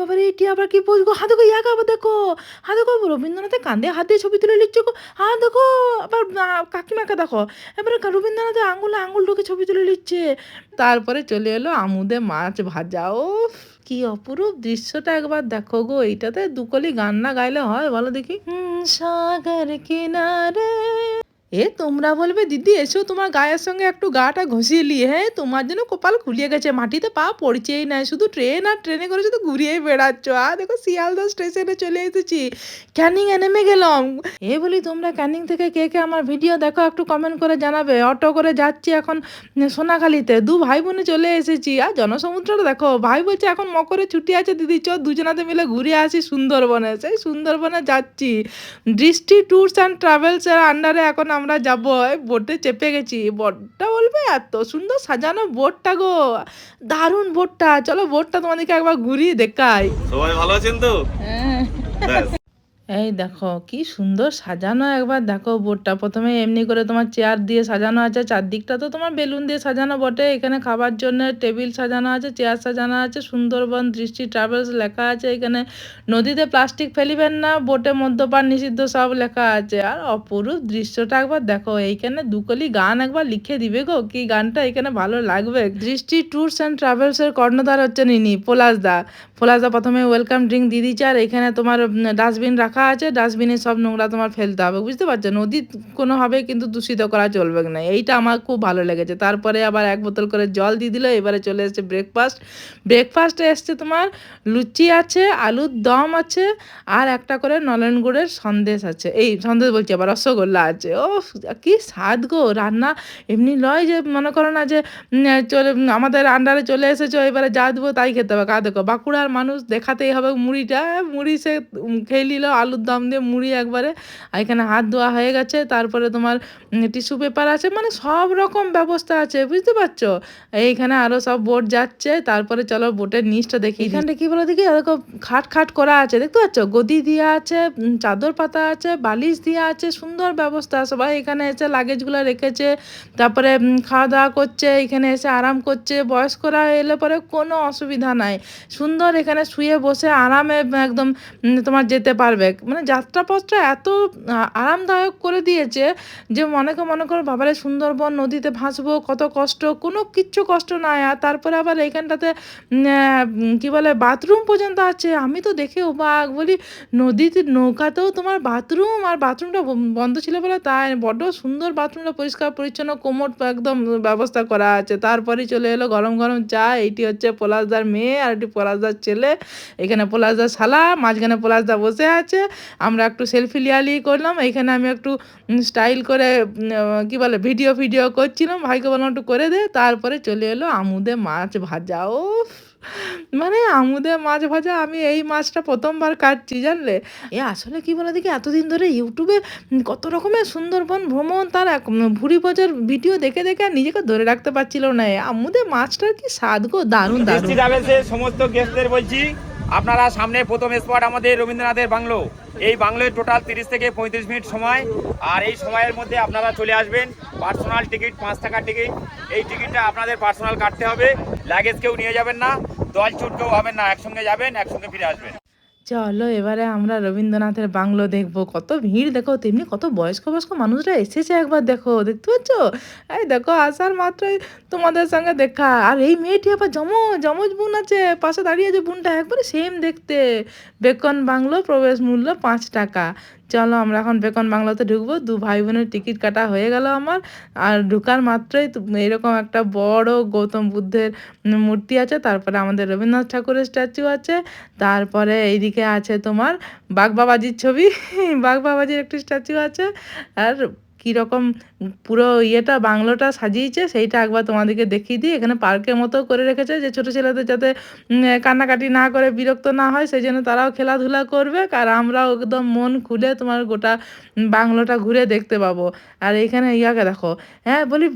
বাবারে এটি আবার কি বলব? হা দেখো ইয়াকে আবার দেখো। হা দেখো রবীন্দ্রনাথের কান্দে হাত দিয়ে ছবি তুলে গো। হা দেখো আবার কাকিমাকে দেখো। এবারে রবীন্দ্রনাথের আঙুলে আঙুল ঢুকে ছবি তুলে নিচ্ছে তারপরে চলে এলো আমুদে মাছ ভাজা। ও কি অপরূপ দৃশ্যটা একবার দেখো গো। এইটাতে দুকলি গান না গাইলে হয়? বলো দেখি। হুম, সাগর কিনারে এ তোমরা বলবে, দিদি এসো তোমার গায়ের সঙ্গে একটু গাটা ঘষিয়ে নিয়ে হ্যাঁ? তোমার জন্য কপাল খুলিয়ে গেছে, মাটিতে পা পড়ছেই না, শুধু ট্রেন আর ট্রেনে করে শুধু ঘুরিয়েই বেড়াচ্ছ। আর দেখো শিয়ালদা স্টেশনে চলে এসেছি। ক্যানিং এ নেমে গেলাম। এ বলি, তোমরা ক্যানিং থেকে কে কে আমার ভিডিও দেখো, একটু কমেন্ট করে জানাবে। অটো করে যাচ্ছি এখন সোনাখালিতে। দু ভাই বোনে চলে এসেছি। আর জনসমুদ্রটা দেখো, ভাই বলছে, এখন মকরে ছুটি আছে, দিদি চ দুজনাতে মিলে ঘুরে আসি সুন্দরবনে। সেই সুন্দরবনে যাচ্ছি। দৃষ্টি ট্যুরস অ্যান্ড ট্রাভেলসের আন্ডারে এখন আমরা যাব বোটে চেপে গেছি। বোটটা বলবে এত সুন্দর সাজানো বোটটা গো। দারুণ বোটটা। চলো বোটটা তোমাদেরকে একবার ঘুরিয়ে দেখাই। সবাই ভালো আছেন তো? ব্যাস। এই দেখো, কি সুন্দর সাজানো একবার। দেখো বোর্ডটা প্রথমে এমনি করে তোমার চেয়ার দিয়ে সাজানো আছে। চারদিকটা তো তোমার বেলুন দিয়ে সাজানো বটে। এখানে খাবার জন্য টেবিল সাজানো আছে চেয়ার সাজানো আছে, সুন্দরবন দৃষ্টি ট্রাভেলস লেখা আছে। এখানে নদীতে প্লাস্টিক ফেলিবেন না, বোটে মদ্যপান নিষিদ্ধ সব লেখা আছে। আর অপরূপ দৃশ্যটা একবার দেখো, এইখানে দুকলি গান একবার লিখে দিবে গো। কি গানটা, এখানে ভালো লাগবে। দৃষ্টি ট্যুরস অ্যান্ড ট্রাভেলসের কর্ণধার হচ্ছেন ইনি, পলাশদা। পলাশদা প্রথমে ওয়েলকাম ড্রিঙ্ক দিয়ে দিচ্ছে। আর এখানে তোমার ডাস্টবিন রাখা আছে ডাস্টবিনে সব নোংরা তোমার ফেলতে হবে, বুঝতে পারছ? নদী কোনোভাবে কিন্তু দূষিত করা চলবে না, এইটা আমার খুব ভালো লেগেছে। তারপরে আবার এক বোতল করে জল দিয়ে দিল, এবারে চলে এসেছে ব্রেকফাস্ট ব্রেকফাস্টে এসছে তোমার লুচি আছে, আলুর দম আছে, আর একটা করে নলেন গুড়ের সন্দেশ আছে। এই সন্দেশ বলছি আবার, রসগোল্লা আছে। ও কি স্বাদ গো, রান্না এমনি লয় যে, মনে করো না যে চলে, আমাদের আন্ডারে চলে এসেছ, এবারে যা দেবো তাই খেতে হবে। কা দেখো, বাঁকুড়ার মানুষ দেখাতেই হবে মুড়িটা, মুড়ি সে খেয়ে নিল আলুর দম দিয়ে মুড়ি একবারে, আর এখানে হাত ধোয়া হয়ে গেছে, তারপরে তোমার টিস্যু পেপার আছে মানে সব রকম ব্যবস্থা আছে, বুঝতে পারছ? এইখানে আরও সব বোট যাচ্ছে, তারপরে চলো বোটের নিচটা দেখি। এখানটা কি বলো দেখি? এরকম খাট খাট করা আছে, দেখতে পাচ্ছ? গদি দেওয়া আছে চাদর পাতা আছে, বালিশ দেওয়া আছে, সুন্দর ব্যবস্থা, সবাই এখানে এসে লাগেজগুলো রেখেছে, তারপরে খাওয়া দাওয়া করছে, এখানে এসে আরাম করছে, বয়স্করা এলে পরে কোনো অসুবিধা নাই। সুন্দর এখানে শুয়ে বসে আরামে একদম তোমার যেতে পারবে। মানে যাত্রাপথটা এত আরামদায়ক করে দিয়েছে যে মনে মনেকে মনে করো, বাবারে সুন্দরবন নদীতে ভাসবো, কত কষ্ট, কোনো কিচ্ছু কষ্ট নাই। আর তারপরে আবার এইখানটাতে কি বলে, বাথরুম পর্যন্ত আছে। আমি তো দেখে অবাক বলি, নদীতে নৌকাতেও তোমার বাথরুম আর বাথরুমটা বন্ধ ছিল বলে তাই বড্ড সুন্দর বাথরুমটা পরিষ্কার, পরিচ্ছন্ন, কোমর একদম ব্যবস্থা করা আছে। তারপরে চলে এলো গরম গরম চা, এইটি হচ্ছে পলাশদার মেয়ে আর এটি পলাশদার ছেলে। এখানে পলাশদার শালা, মাঝখানে পলাশদা বসে আছে। আমরা একটু সেলফি লিয়ালি করলাম, এখানে আমি একটু স্টাইল করে কি বলে ভিডিও ফিডিও করছিলাম, ভাইকে বললাম একটু করে দে, তারপরে চলে এলো আমুদে মাছ ভাজা ও মানে আমুদে মাছ ভাজা, আমি এই মাছটা প্রথমবার কাটছি, জানলে? এ আসলে কি বলে দেখি, এতদিন ধরে ইউটিউবে কত রকমের সুন্দরবন ভ্রমণ, তার এক ভুড়ি ভোজার ভিডিও দেখে দেখে আর নিজেকে ধরে রাখতে পারছিল না আমুদে মাছটার কি স্বাদ গো, দারুণ দারুণ। সমস্ত গেস্টদের বলছি। আপনারা সামনে প্রথম স্পট আমাদের রবীন্দ্রনাথের বাংলো। এই বাংলোয় টোটাল তিরিশ থেকে পঁয়ত্রিশ মিনিট সময়। আর এই সময়ের মধ্যে আপনারা চলে আসবেন। পার্সোনাল টিকিট পাঁচ টাকার টিকিট এই টিকিটটা আপনাদের পার্সোনাল কাটতে হবে। লাগেজ কেউ নিয়ে যাবেন না। দল চুট কেউ হবেন না। একসঙ্গে যাবেন, একসঙ্গে ফিরে আসবেন। চলো, এবারে আমরা রবীন্দ্রনাথের বাংলো দেখব। কত ভিড়, দেখো, তেমনি কত বয়স্ক বয়স্ক মানুষরা এসেছে একবার, দেখো, দেখতে পাচ্ছ? এই দেখো, আসার মাত্রই তোমাদের সঙ্গে দেখা। আর এই মেয়েটি আবার জম জমজ বোন আছে, পাশে দাঁড়িয়ে আছে বোনটা, একবারে সেম দেখতে। বেকন বাংলো, প্রবেশ মূল্য পাঁচ টাকা। চলো আমরা এখন বেকন বাংলাতে ঢুকবো। দু ভাই বোনের টিকিট কাটা হয়ে গেল আমার। আর ঢুকার মাত্রই এরকম একটা বড় গৌতম বুদ্ধের মূর্তি আছে। তারপরে আমাদের রবীন্দ্রনাথ ঠাকুরের স্ট্যাচু আছে। তারপরে এইদিকে আছে তোমার বাঘ বাবাজির ছবি। বাঘ বাবাজির একটি স্ট্যাচু আছে। আর কীরকম পুরো ইয়েটা বাংলোটা সাজিয়েছে, সেইটা একবার তোমাদেরকে দেখিয়ে দিই। এখানে পার্কের মতো করে রেখেছে যে, ছোটো ছেলেদের যাতে কান্নাকাটি না করে, বিরক্ত না হয়, সেই জন্য তারাও খেলাধুলা করবে। আর আমরাও একদম মন খুলে তোমার গোটা বাংলোটা ঘুরে দেখতে পাবো। আর এখানে ইয়াকে দেখো হ্যাঁ বলি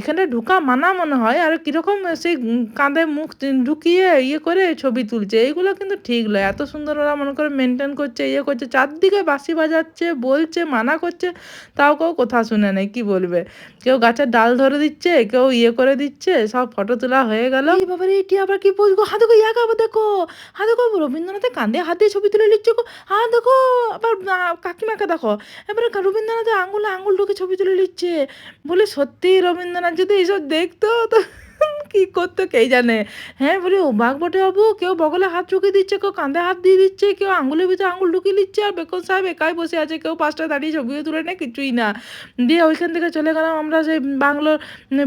এখানে ঢুকা মানা মনে হয়, আর কীরকম সেই কাঁধে মুখ ঢুকিয়ে ইয়ে করে ছবি তুলছে। এইগুলো কিন্তু ঠিক নয়। এত সুন্দর ওরা মনে করে মেনটেন করছে ইয়ে করছে, চারদিকে বাসি বাজাচ্ছে, বলছে, মানা করছে, তাও কেউ কথা শুনে নেই, কি বলবে? কেউ গাছের ডাল ধরে দিচ্ছে, কেউ ইয়ে করে দিচ্ছে, সব ফটো তোলা হয়ে গেল। বাবারে, এটি আবার কি বলব? হা দেখো আবার দেখো। হা দেখো রবীন্দ্রনাথের কান্দে হাত দিয়ে ছবি তুলে নিচ্ছে হা দেখো, আবার কাকিমাকে দেখো। এবারে রবীন্দ্রনাথের আঙুলে আঙুল ঢুকে ছবি তুলে নিচ্ছে। বলে সত্যি রবীন্দ্রনাথ যদি এইসব দেখতো, তো কি করতো কে জানে হ্যাঁ বলি, ও বাঘ বটে বাবু, কেউ বগলে হাত ঢুকিয়ে দিচ্ছে, কেউ কাঁধে হাত দিয়ে দিচ্ছে, কেউ আঙুলের ভিতরে আঙুল ঢুকিয়ে দিচ্ছে আর বেকন সাহেব একাই বসে আছে, কেউ পাঁচটা দাঁড়িয়ে ছবিও তুলে নেয়, কিছুই না। দিয়ে ওইখান থেকে চলে গেলাম আমরা সেই বাংলোর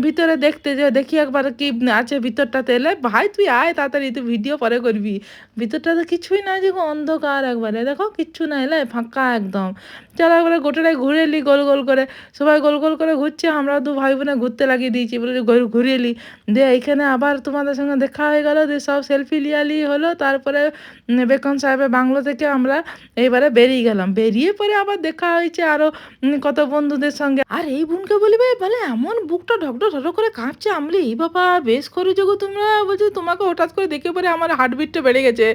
ভিতরে দেখতে, যে দেখি একবার কি আছে ভিতরটাতে, এলে ভাই, তুই আয় তাড়াতাড়ি, তুই ভিডিও পরে করবি। ভিতরটাতে কিছুই না যে অন্ধকার একবারে, দেখো কিচ্ছু না এলে ফাঁকা একদম। চলো একবারে গোটাটাই ঘুরে এলি, গোল গোল করে, সবাই গোল গোল করে ঘুরছে, আমরা দু ভাই বোনে ঘুরতে লাগিয়ে দিয়েছি, বলে ঘুর- এলি। দিয়ে এইখানে আবার তোমাদের সঙ্গে দেখা হয়ে গেল দিয়ে সব সেলফি লিয়ালি হলো, তারপরে বেকন সাহেবের বাংলো থেকে আমরা এইবারে বেরিয়ে গেলাম। বেরিয়ে পরে আবার দেখা হয়েছে আরও কত বন্ধুদের সঙ্গে। আর এই বোনকে বলিবে বলে এমন বুকটা ঢকঢক ঢকঢক করে কাঁপছে আমলি এই বাবা, বেশ করেছ গো তোমরা। বলছি, তোমাকে হঠাৎ করে দেখে পরে আমার হার্টবিটটা বেড়ে গেছে।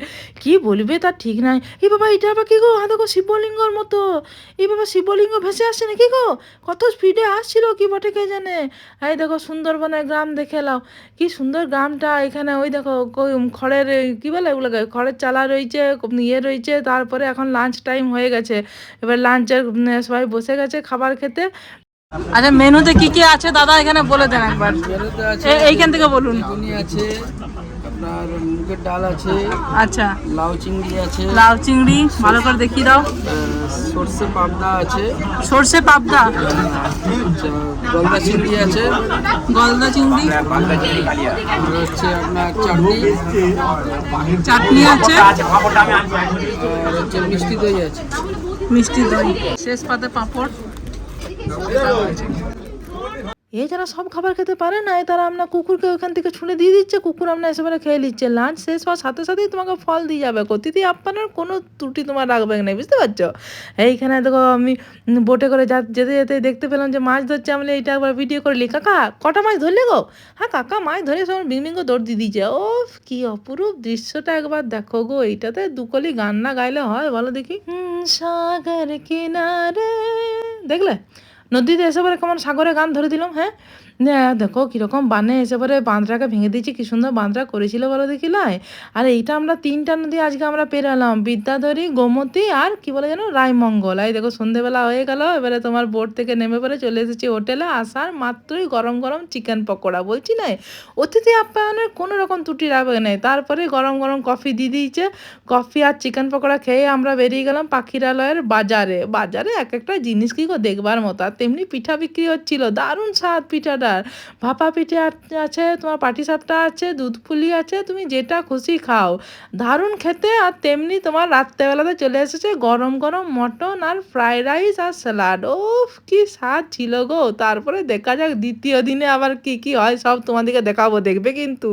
কি বলবে তার ঠিক নাই। এই বাবা, এটা আবার কি গো? হা দেখো, শিবলিঙ্গর মতো। এই বাবা, শিবলিঙ্গ ভেসে আসছে নাকি গো? কত স্পিডে আসছিল, কি বটে কে জানে? এই দেখো, সুন্দরবনের গ্রাম দেখে এলাও। কি সুন্দর গ্রামটা এখানে ওই দেখো খড়ের কী বলে ওগুলোকে খড়ের চালা রয়েছে ইয়ে রয়েছে তারপরে এখন লাঞ্চ টাইম হয়ে গেছে। এবার লাঞ্চের সবাই বসে গেছে খাবার খেতে। আচ্ছা মেনুতে কি কি আছে দাদা? এখানে বলে দেন একবার। এইখান থেকে বলুন। আছে আপনার মুগের ডাল আছে আচ্ছা। লাউ চিংড়ি আছে লাউ চিংড়ি ভালো করে দেখিয়ে দাও। সর্ষে পাবদা আছে সর্ষে পাবদা? আচ্ছা, গলদা চিংড়ি আছে গলদা চিংড়ি? হচ্ছে আপনার চাটনি চাটনি আছে। হচ্ছে মিষ্টি দই আছে। মিষ্টি দই। শেষ পাতে পাঁপড়। এই যারা সব খাবার খেতে পারে না তারা আমরা কুকুরকে ওখান থেকে ছুঁড়ে দিয়ে দিচ্ছে, কুকুর আমরা এসে খেয়ে নিচ্ছে। লাঞ্চ শেষ হওয়ার সাথে সাথেই তোমাকে ফল দিয়ে যাবে অতিথি আপ্যায়নের কোনো ত্রুটি তোমার রাখবে না, বুঝতে পারছ? এইখানে দেখো আমি বোটে করে যা, যেতে যেতে দেখতে পেলাম যে মাছ ধরছে, আমি এইটা একবার ভিডিও করলি কাকা, কটা মাছ ধরলে গো? হ্যাঁ কাকা, মাছ ধরে সব বিঙ্গ দৌড় দিয়ে দিয়েছে। ও কি অপরূপ দৃশ্যটা একবার দেখো গো, এইটাতে দুকলি গান না গাইলে হয়, বলো দেখি। সাগর কিনারে। দেখলে? নদীতে এসে পরে কেমন সাগরে গান ধরে দিলাম হ্যাঁ? দেখো কীরকম বানে এসে পরে বাঁধটাকে ভেঙে দিয়েছি, কী সুন্দর বাঁধটা করেছিল বলো দেখি লাই? আর এইটা আমরা তিনটা নদী আজকে আমরা পেরালাম, বিদ্যাধরী, গোমতী আর কি বলে যেন, রায়মঙ্গল। এই দেখো সন্ধেবেলা হয়ে গেল, এবারে তোমার বোট থেকে নেমে পরে চলে এসেছি হোটেলে আসার মাত্রই গরম গরম চিকেন পকোড়া, বলছি না অতিথি আপ্যায়নের কোনো রকম ত্রুটি রাখবে নাই, তারপরে গরম গরম কফি দিয়ে দিয়েছে কফি আর চিকেন পকোড়া খেয়ে আমরা বেরিয়ে গেলাম পাখিরালয়ের বাজারে। বাজারে এক একটা জিনিস কি দেখবার মতো, আর তেমনি পিঠা বিক্রি হচ্ছিল, দারুণ স্বাদ পিঠাটার ভাপা পিঠে আছে, তোমার পাটিসাপটা আছে, দুধ পুলি আছে, তুমি যেটা খুশি খাও। দারুণ খেতে, আর তেমনি তোমার রাত্রেবেলাতে চলে এসেছে গরম গরম মটন আর ফ্রাইড রাইস আর স্যালাড। ও কি স্বাদ ছিল গো। তারপরে দেখা যাক দ্বিতীয় দিনে আবার কি কি হয়, সব তোমাদেরকে দেখাবো, দেখবে কিন্তু।